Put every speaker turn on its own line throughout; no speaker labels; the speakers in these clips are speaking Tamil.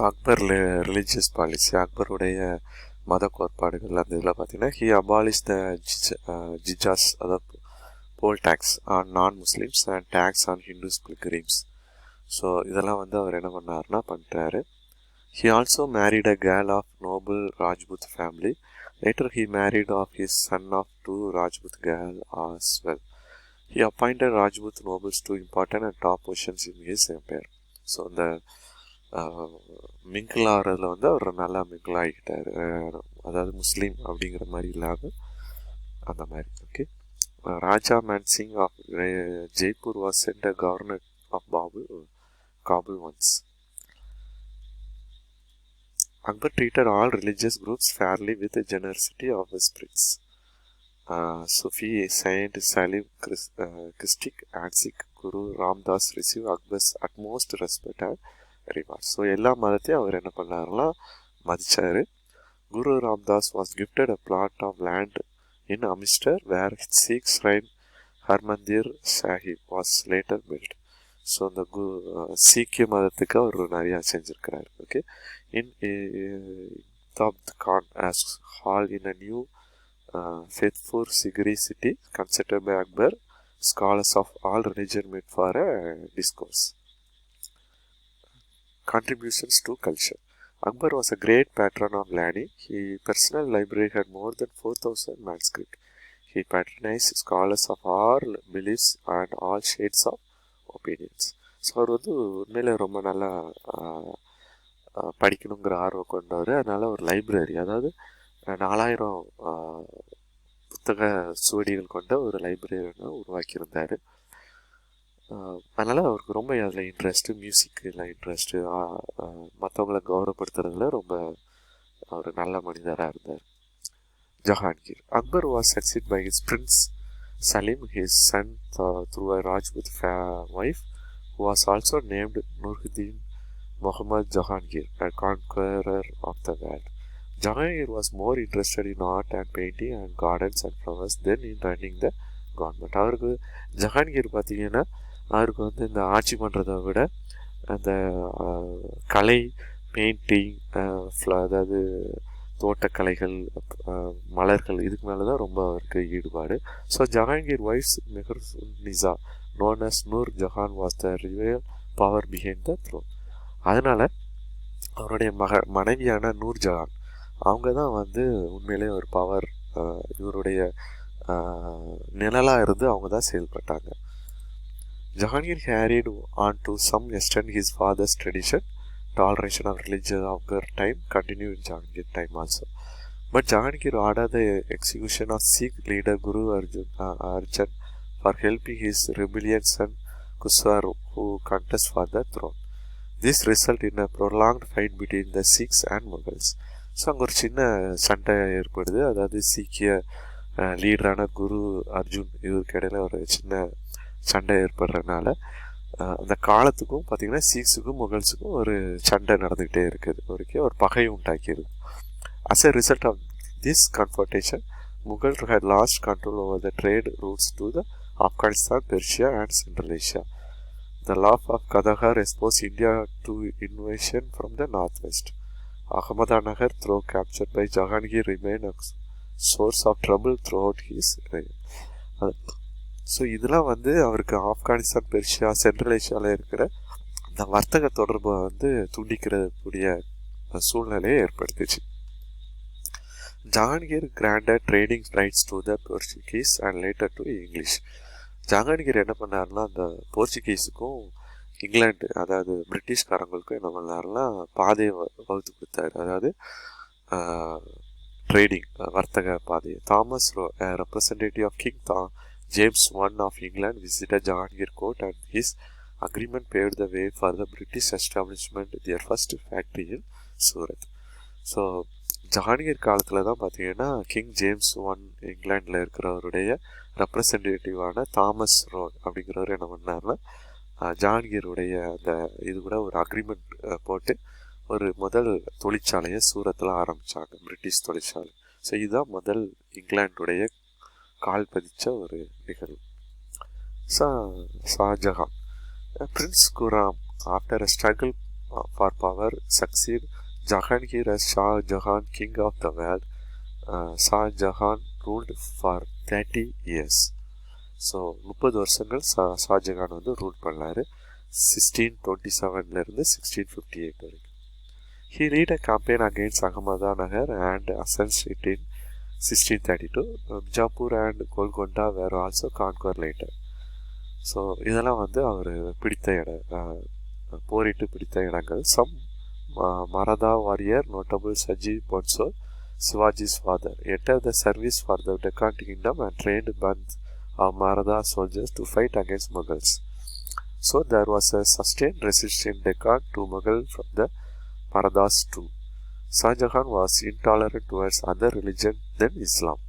அக்பர் ரிலீஜியஸ் பாலிசி அக்பருடைய மத கோட்பாடுகள் அந்த இதில் பார்த்தீங்கன்னா ஹி அபாலிஷ் த ஜிஜாஸ் அதாவது poll taxes on non Muslims and taxes on Hindus pilgrims so இதெல்லாம் வந்து அவர் என்ன பண்ணார்னா பண்ணுறாரு he also married a girl of noble Rajput family later he married off his son of to Rajput girl as well he appointed Rajput nobles to important and top positions in his empire so இந்த மிங்கிள் ஆகிறதுல வந்து அவர் நல்லா மிங்கிள் ஆகிக்கிட்டார் அதாவது முஸ்லீம் அப்படிங்கிற மாதிரி இல்லாமல் அந்த மாதிரி okay Raja Man Singh of Jaipur was sent governor of Babu Kabul once Akbar treated all religious groups fairly with the generosity of his spirits. Uh, Sufi Saint Salim Christ, uh, Christic and Sikh Guru Ramdas received Akbar's utmost respect and reward. So எல்லா மதத்தையும் அவர் என்ன பண்ணாருன்னா மதித்தார் Guru Ramdas was gifted a plot of land in Amritsar where Sikh shrine Harmandir Sahib was later built so அந்த கு சீக்கிய மதத்துக்கு அவர் நிறையா செஞ்சுருக்கிறார். Okay in Ibadat Khana as hall in a new Fatehpur Sikri city consider by Akbar scholars of all religion met for a discourse. Contributions to culture. Akbar was a great patron of learning. His personal library had more than 4,000 manuscripts. He patronized scholars of all beliefs and all shades of opinions. So அவர் வந்து உண்மையில் ரொம்ப நல்லா படிக்கணுங்கிற ஆர்வம் கொண்டவர் அதனால் ஒரு லைப்ரரி அதாவது நாலாயிரம் புத்தக சுவடிகள் கொண்ட ஒரு லைப்ரரி உருவாக்கியிருந்தார் அதனால் அவருக்கு ரொம்ப அதில் இன்ட்ரெஸ்ட்டு மியூசிக்கில் இன்ட்ரெஸ்ட்டு மற்றவங்களை கௌரவப்படுத்துறதுல ரொம்ப அவர் நல்ல மனிதராக இருந்தார் Jahangir Akbar was succeed by his prince Salim his son through a Rajput wife who was also named Nurhuddin Muhammad Jahangir, a conqueror of the world. Jahangir was more interested in art and painting and gardens and flowers than in running the government. அவருக்கு ஜஹாங்கீர் பார்த்தீங்கன்னா அவருக்கு வந்து இந்த ஆட்சி பண்ணுறதை விட அந்த கலை பெயிண்டிங் அதாவது தோட்டக்கலைகள் மலர்கள் இதுக்கு மேலே தான் ரொம்ப அவருக்கு ஈடுபாடு. So Jahangir wife's Mehr Nisa known as Nur Jahan was the real power behind the throne அதனால் அவருடைய மக மனைவியான நூர் ஜஹான் அவங்க தான் வந்து உண்மையிலே ஒரு பவர் இவருடைய நிழலாக இருந்து அவங்க தான் செயல்பட்டாங்க. Jahangir carried on to some eastern his father's tradition toleration of religious of Ghar time continue in Jahangir time also but Jahangir order the execution of Sikh leader Guru Arjun Arjan for helping his rebellion son Khusrau who contest for the throne. This result in a prolonged fight between the Sikhs and Mughals. So அங்கே ஒரு சின்ன சண்டை ஏற்படுது அதாவது சீக்கிய uh, லீடரான குரு அர்ஜுன் இவருக்கு இடையில ஒரு சின்ன சண்டை ஏற்படுறதுனால அந்த காலத்துக்கும் பார்த்திங்கன்னா சீக்ஸுக்கும் முகல்ஸுக்கும் ஒரு சண்டை நடந்துக்கிட்டே இருக்குது ஒருக்கே ஒரு பகையும் உண்டாக்கிடுது as a result of this confrontation Mughal had lost control over the trade routes to the Afghanistan Persia and central Asia the loss of Kandahar expose India to invasion from the north west Ahmadnagar though capture by Jahangir remain source of trouble throughout his so இதெல்லாம் வந்து அவருக்கு ஆப்கானிஸ்தான் பெர்ஷியா சென்ட்ரல் ஏஷியாவில் இருக்கிற அந்த வர்த்தக தொடர்பை வந்து துண்டிக்கிறக்கூடிய சூழ்நிலையை ஏற்படுத்துச்சு. Jahangir granted trading rights to the Portuguese and later to English Jahangir என்ன பண்ணாருன்னா அந்த போர்ச்சுகீஸுக்கும் இங்கிலாண்டு அதாவது பிரிட்டிஷ்காரங்களுக்கும் என்ன பண்ணாருன்னா பாதையை வகுத்து கொடுத்தாரு. அதாவது ட்ரேடிங் வர்த்தக பாதையை. Thomas Roe representative of King the James one of England visited Jahangir court and his agreement pave the way for the British establishment their first factory in Surat so Jahangir காலத்தில் தான் பார்த்தீங்கன்னா கிங் ஜேம்ஸ் ஒன் இங்கிலாண்டில் இருக்கிறவருடைய ரெப்ரசன்டேட்டிவான தாமஸ் ரோட் அப்படிங்கிறவர் என்ன பண்ணார்னா ஜஹாங்கீருடைய அந்த இது கூட ஒரு அக்ரிமெண்ட் போட்டு ஒரு முதல் தொழிற்சாலையை சூரத்தில் ஆரம்பித்தாங்க பிரிட்டிஷ் தொழிற்சாலை. ஸோ இதுதான் முதல் இங்கிலாண்டுடைய கால் பதிச்ச ஒரு நிகழ்வு. Shah Shahjahan prince Khurram after a struggle for power succeed Jahangir as Shah king of the the world. Uh, Shah Jahan ruled for 30 years. So முப்பது வருஷங்கள் ஷா ஷாஜஹான் வந்து ரூல் பண்ணார். சிக்ஸ்டீன் டுவெண்ட்டி செவன்லேருந்து சிக்ஸ்டீன் ஃபிஃப்டி எயிட் வரைக்கும். He lead a campaign against Ahmadnagar and அசன்ஸ் it in 1632 Bijapur and Golconda where also conquer later so இதெல்லாம் வந்து அவர் பிடித்த இடம் போரிட்டு பிடித்த இடங்கள் some Maratha warrior notable Shahaji பொன்சோ Shivaji's father enter the service for the Deccan kingdom and trained band of Maratha soldiers to fight against Mughals so there was a sustain resistance Deccan to Mughal from the Marathas to Shahjahan was intolerant towards other religion than Islam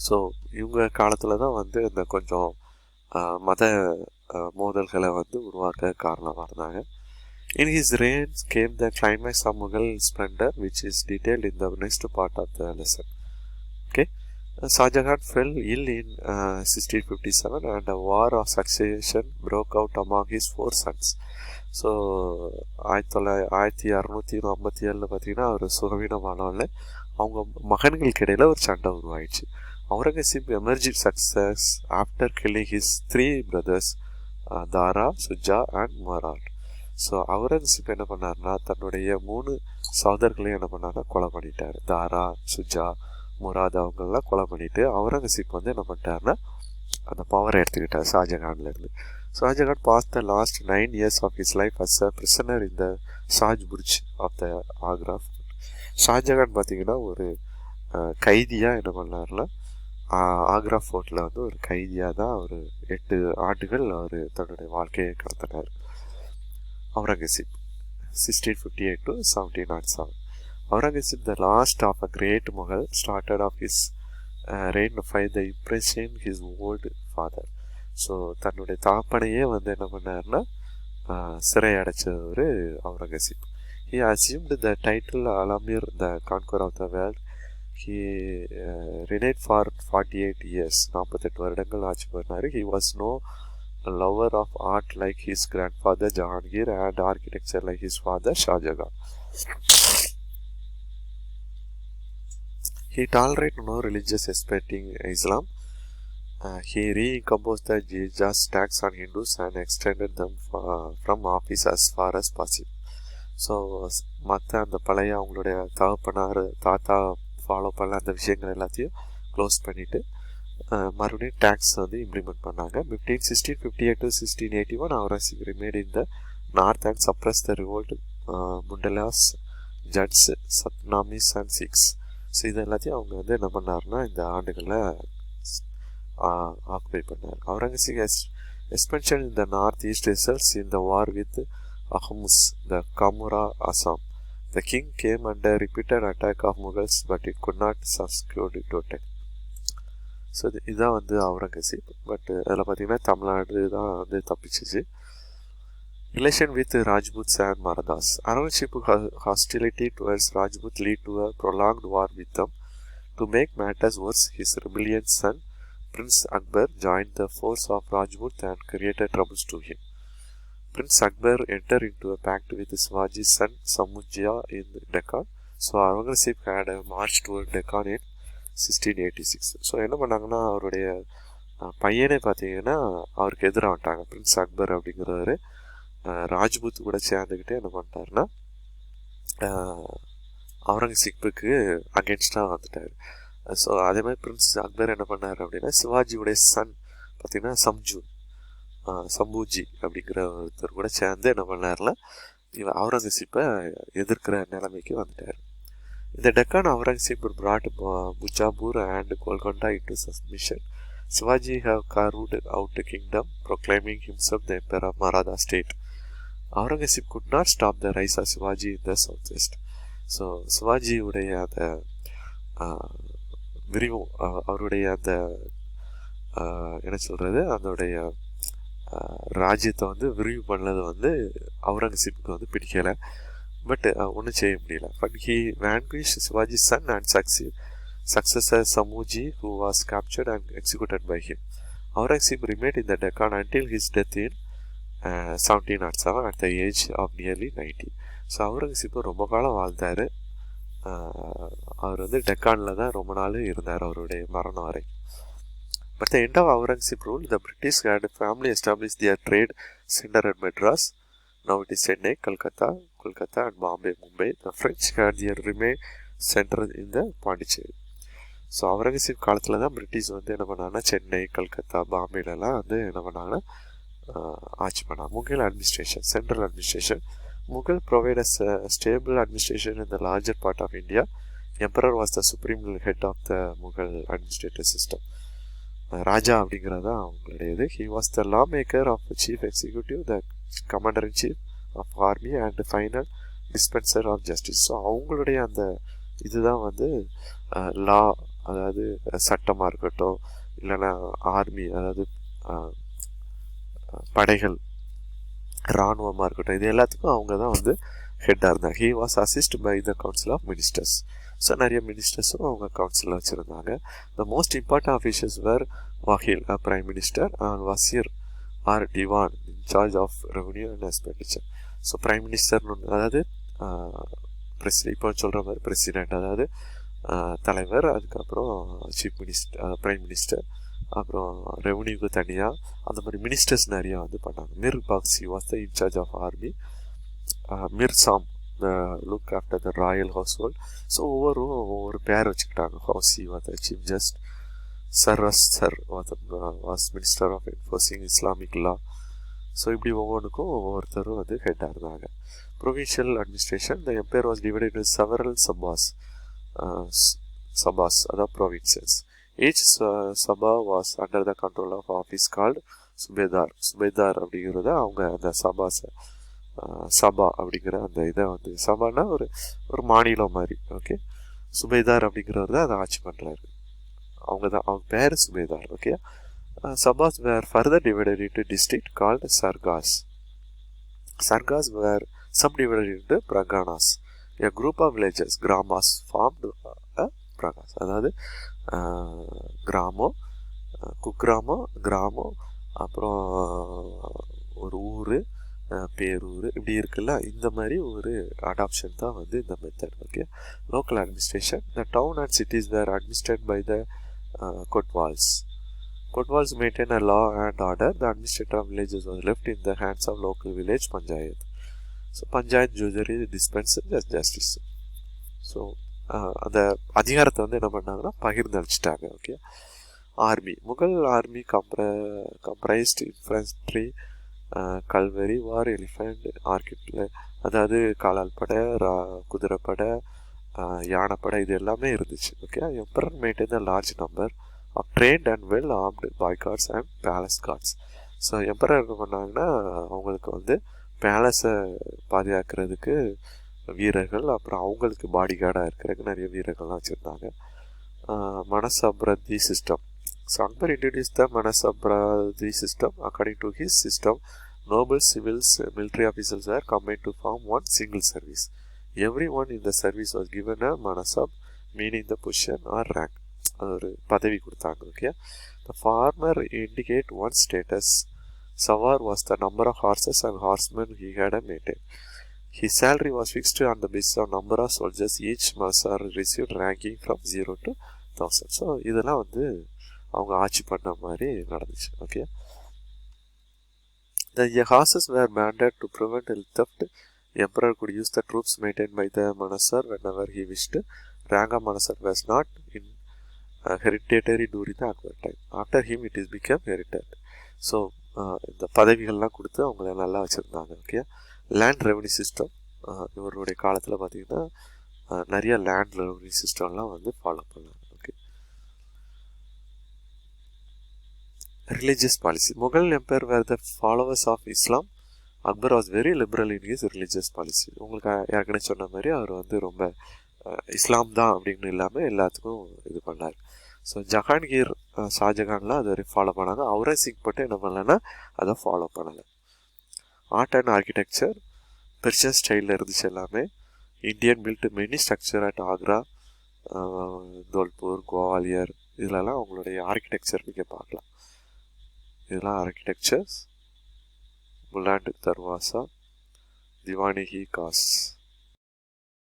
so இவங்க காலத்தில் தான் வந்து இந்த கொஞ்சம் மத மோதல்களை வந்து உருவாக்க காரணமாக இருந்தாங்க in his reigns came the climax of Mughal splendour which is detailed in the next part of the lesson okay uh, fell ill fell ill in uh, 1657, and a war of succession broke out among his four sons. So ஆயிரத்தி தொள்ளாயிரத்தி ஆயிரத்தி அறநூற்றி ஐம்பத்தி ஏழில் பார்த்தீங்கன்னா அவர் சுகவீனமானவில் அவங்க மகன்களுக்கு இடையில் ஒரு சண்டை உருவாயிடுச்சு. Aurangzeb emerge success after killing his three brothers Dara Shuja and Murad so Aurangzeb என்ன பண்ணார்னா தன்னுடைய மூணு சகோதரர்களையும் என்ன பண்ணார்னா கொலை பண்ணிட்டார். தாரா சுஜா முராத் அவங்களெலாம் கொலை பண்ணிட்டு அவுரங்கசீப் வந்து என்ன பண்ணிட்டாருன்னா அந்த பவரை எடுத்துக்கிட்டார் ஷாஜகான்லேருந்து. Shahjahan passed the last nine years of his life as a prisoner இந்த ஷாஜ் புர்ஜ் ஆஃப் த ஆக்ரா ஷாஜகான் பார்த்தீங்கன்னா ஒரு கைதியாக என்ன பண்ணார்னா ஆக்ரா ஃபோர்ட்டில் வந்து ஒரு கைதியாக தான் அவர் எட்டு ஆண்டுகள் அவர் தன்னுடைய வாழ்க்கையை கடத்தினார். Aurangzeb sixteen fifty eight to seventeen nought seven Aurangzeb, the last of a great Mughal, started off his reign by the impression his his father so தன்னுடைய தாப்பனையே வந்து என்ன பண்ணார்னா சிறை அடைச்சவர் Aurangzeb he assumed the title Alamgir the conqueror of the world he reigned for forty eight years நாற்பத்தெட்டு வருடங்கள் ஆட்சி பண்ணார் he was no lover of art like his grandfather Jahangir and architecture like his father Shahjahan He tolerated no religious respecting Islam. Uh, he recomposed the Jesus tax on Hindus and extended them uh, from office as far as possible. So மற்ற அந்த பழைய அவங்களுடைய தகப்பனார் தாத்தா ஃபாலோ பண்ண அந்த விஷயங்கள் எல்லாத்தையும் க்ளோஸ் பண்ணிவிட்டு uh, மறுபடியும் டேக்ஸ் வந்து இம்ப்ளிமெண்ட் பண்ணாங்க fifteen sixteen fifty eight to sixteen eighty one Aurangzeb remained in the north and suppressed the revolt Bundelas Jats Satnamis and Sikhs so இது எல்லாத்தையும் அவங்க வந்து என்ன பண்ணாருன்னா இந்த ஆண்டுகளில் ஆக்குபை பண்ணார். Aurangzeb as expansion in the north east results இந்த war with Ahoms the கமுரா Assam the king came under repeated attack of Mughals but it could not subjugate it total so இது இதுதான் வந்து அவுரங்கசீப். பட் அதில் பார்த்தீங்கன்னா தமிழ்நாடு தான் வந்து தப்பிச்சிச்சு. Relation with Rajputs and Marathas Aurangzeb hostility towards Rajput lead to a prolonged war with them to make matters worse his rebellion son prince Akbar join the force of Rajput and created troubles to him Prince Akbar entered into a pact with Shivaji's son Samujya in Deccan. So Aurangzeb had a march toward Deccan in sixteen eighty six so என்ன பண்ணாங்கன்னா அவருடைய பையனே பார்த்தீங்கன்னா அவருக்கு எதிராக வந்துட்டாங்க. பிரின்ஸ் அக்பர் அப்படிங்கிறவர். ராஜ்புத் கூட சேர்ந்துக்கிட்டு என்ன பண்ணிட்டாருன்னா அவுரங்கசீப்புக்கு அகேன்ஸ்டாக வந்துட்டார். ஸோ அதே மாதிரி பிரின்ஸ் அக்பர் என்ன பண்ணார் அப்படின்னா சிவாஜியுடைய சன் பார்த்திங்கன்னா சம்ஜூ சம்பூஜி அப்படிங்கிற ஒருத்தர் கூட சேர்ந்து என்ன பண்ணார்ல இவர் அவுரங்கசீப்பை எதிர்க்கிற நிலைமைக்கு வந்துட்டார். The Deccan Aurangzeb brought Bujapur and Golconda into submission. Shivaji have carved kingdom the kingdom, proclaiming the emperor of Maratha state Aurangzeb could not stop the rise of Shivaji in the south west so சிவாஜியுடைய அந்த விரிவும் அவருடைய அந்த என்ன சொல்கிறது அதோடைய ராஜ்யத்தை வந்து விரிவு பண்ணது வந்து அவுரங்கசீப்புக்கு வந்து பிடிக்கலை. பட் ஒன்றும் செய்ய முடியல. But he vanquish Shivaji son and Sakshi successor Sambhaji who was captured and executed by him Aurangzeb remained in the Deccan until his death in seventeen nought seven at the age of nearly ninety so Aurangzeb ரொம்ப காலம் வாழ்ந்தார். அவர் வந்து டெக்கானில் தான் ரொம்ப நாள் இருந்தார் அவருடைய மரணம் வரை. But the end of Aurangzeb rule the British had firmly establish their trade centre at Madras now it is Chennai Calcutta Kolkata and Bombay Mumbai the French had their ரிமே centre இந்த பாண்டிச்சேரி ஸோ அவுரங்கசீப் காலத்தில் தான் பிரிட்டிஷ் வந்து என்ன பண்ணாங்கன்னா சென்னை கல்கத்தா பாம்பேலலாம் வந்து என்ன பண்ணாங்கன்னா ஆட்சி பண்ணாங்க Mughal administration central administration Mughal provide as stable administration in the larger part of India emperor was the supreme head of the Mughal administrative system ராஜா அப்படிங்கிறது அவங்களுடைய இது he was the law maker of chief executive the commander in chief of army and final dispenser of justice so அவங்களுடைய அந்த இதுதான் வந்து லா அதாவது சட்டமாக இருக்கட்டும் இல்லைன்னா ஆர்மி அதாவது படைகள் இராணுவமாக இருக்கட்டும் இது எல்லாத்துக்கும் அவங்க தான் வந்து ஹெட்டாக இருந்தாங்க. He was assist by the council of ministers so நிறைய மினிஸ்டர்ஸும் அவங்க கவுன்சிலில் வச்சுருந்தாங்க. The most important officials were Vakil prime minister and Wazir or Diwan incharge of revenue and expenditure so prime மினிஸ்டர்னு அதாவது பிரசி இப்போ சொல்கிற மாதிரி பிரசிடெண்ட் அதாவது தலைவர் அதுக்கப்புறம் சீஃப் மினிஸ்டர் பிரைம் மினிஸ்டர் அப்புறம் ரெவன்யூக்கு தனியாக அந்த மாதிரி மினிஸ்டர்ஸ் நிறையா வந்து பண்ணாங்க. Mir Bakshi was the incharge of army Mir Saman the look after the royal household so ஒவ்வொரும் ஒவ்வொரு பேர் வச்சுக்கிட்டாங்க. Qazi was the chief justice Russ sir was minister of enforcing Islamic law so இப்படி ஒவ்வொன்றுக்கும் ஒவ்வொருத்தரும் வந்து ஹெட்டாக இருந்தாங்க. Provincial administration the empire was divided in several subas subas அதாவது provinces each suba was under the control of office called subedar subedar அப்படிங்கிறத அவங்க அந்த சபாஸை சபா அப்படிங்கிற அந்த இதை வந்து சபானா ஒரு ஒரு மாநிலம் மாதிரி ஓகே சுபேதார் அப்படிங்கிறவர் தான் அதை ஆட்சி பண்ணுறாரு அவங்க தான் அவங்க பேர் subedar okay subas were further divided into district called sarkars sarkars were subdivided into parganas a group of villages கிராமாஸ் formed Prakash அதாவது கிராமம் குக்கிராமம் கிராமம் அப்புறம் ஒரு ஊர் பேரூர் இப்படி இருக்குல்ல? இந்த மாதிரி ஒரு அடாப்ஷன் தான் வந்து இந்த method okay local administration the town and cities were administrate by the kotwals kotwals maintain a law and order the administrator of villages was left in the hands of local village panchayat so panchayat judiciary dispenser just justice so அந்த அதிகாரத்தை வந்து என்ன பண்ணாங்கன்னா பகிர்ந்து அழிச்சிட்டாங்க okay army Mughal army கம்ப்ர comprised infantry cavalry war elephant ஆர்கிட்ல அதாவது காலால் படை குதிரைப்படை யானைப்படை இது எல்லாமே இருந்துச்சு okay emperor maintain the large number of trained and well armed bodyguards and palace guards so emperor என்ன பண்ணாங்கன்னா அவங்களுக்கு வந்து பேலஸை பாதுகாக்கிறதுக்கு வீரர்கள் அப்புறம் அவங்களுக்கு பாடி கார்டாக இருக்கிறதுக்கு நிறைய வீரர்கள்லாம் வச்சுருந்தாங்க. Mansabdari system so Akbar introduce the mansabdari system according to his system noble civils military officers are combine to form one single service everyone இந்த service was given a mansab meaning the position or rank அது ஒரு பதவி கொடுத்தாங்க okay the former indicate one status sawar was the number of horses and horsemen he had a maintain His salary was fixed on the basis of number of soldiers each master received ranking from zero to thousand so இதெல்லாம் வந்து அவங்க ஆட்சி பண்ண மாதிரி நடந்துச்சு okay the horses were branded to prevent health theft emperor could use the troops maintain by the mansabdar when ever he wished rank of mansabdar was not in hereditary during the Akbar time after him it is become hereditary so இந்த பதவிகள்லாம் கொடுத்து அவங்கள நல்லா வச்சுருந்தாங்க ஓகே லேண்ட் ரெவன்யூ சிஸ்டம் இவருடைய காலத்தில் பார்த்திங்கன்னா நிறைய லேண்ட் ரெவன்யூ சிஸ்டம்லாம் வந்து ஃபாலோ பண்ணாங்க. Okay religious policy Mughal empire were the followers of Islam Akbar was very liberal in his religious policy உங்களுக்கு ஏற்கனவே சொன்ன மாதிரி அவர் வந்து ரொம்ப இஸ்லாம் தான் அப்படின்னு இல்லாமல் எல்லாத்துக்கும் இது பண்ணார். ஸோ ஜஹான்கீர் ஷாஜகான்லாம் அது வரைக்கும் ஃபாலோ பண்ணாங்க. அவுரங்கசீப் மட்டும் என்ன பண்ணலன்னா அதை ஃபாலோ பண்ணலை. ஆர்ட் அண்ட் ஆர்கிடெக்சர் பெர்ஷியன் ஸ்டைலில் இருந்துச்சு எல்லாமே. Indian build many structure at Agra Dholpur Gwalior இதிலலாம் அவங்களுடைய ஆர்கிடெக்சர் நீங்கள் பார்க்கலாம். இதெல்லாம் ஆர்கிடெக்சர்ஸ் முலாண்ட் தர்வாசா திவானிகி காஸ்ட்